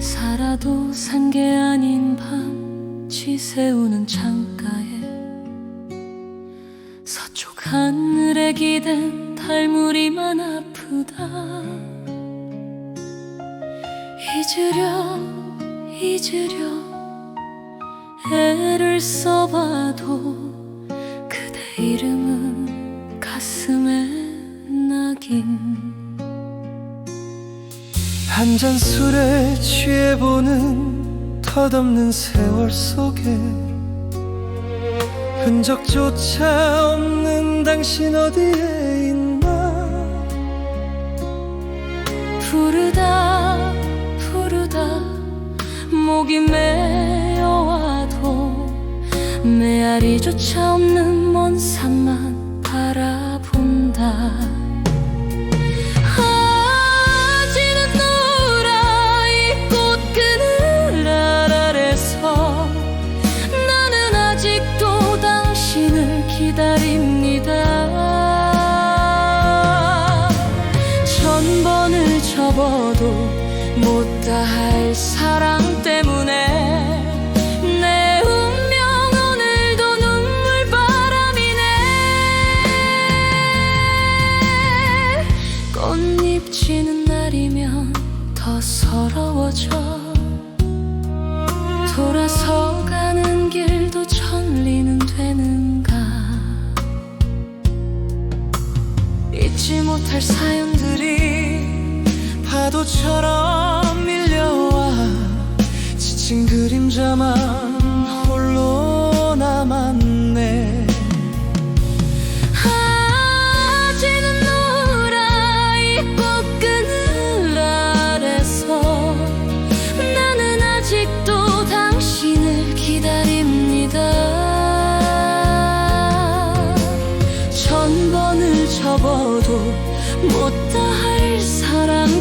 살아도 산 게 아닌 밤 지새우는 창가에 서쪽 하늘에 기댄 달무리만 아프다 잊으려 잊으려 애를 써봐도 그대 이름은 가슴에 나긴 한잔 술에 취해보는 덧없는 세월 속에 흔적조차 없는 당신 어디에 있나? 부르다 목이 메어와도 메아리조차 없는 먼 산만 바라본다. 아지는 노라 이꽃 그늘 아래서 나는 아직도 당신을 기다립니다. 천 번을 접어도 못다 할 사랑 때문에 내 운명 오늘도 눈물바람이네. 꽃잎 지는 날이면 더 서러워져. 돌아서 가는 길도 천리는 되는가. 잊지 못할 사연들이 파도처럼 밀려와 지친 그림자만 홀로 남았네. 아지는 노라 이꽃 그늘 아래서 나는 아직도 당신을 기다립니다. 천 번을 접어도 못다 할 사랑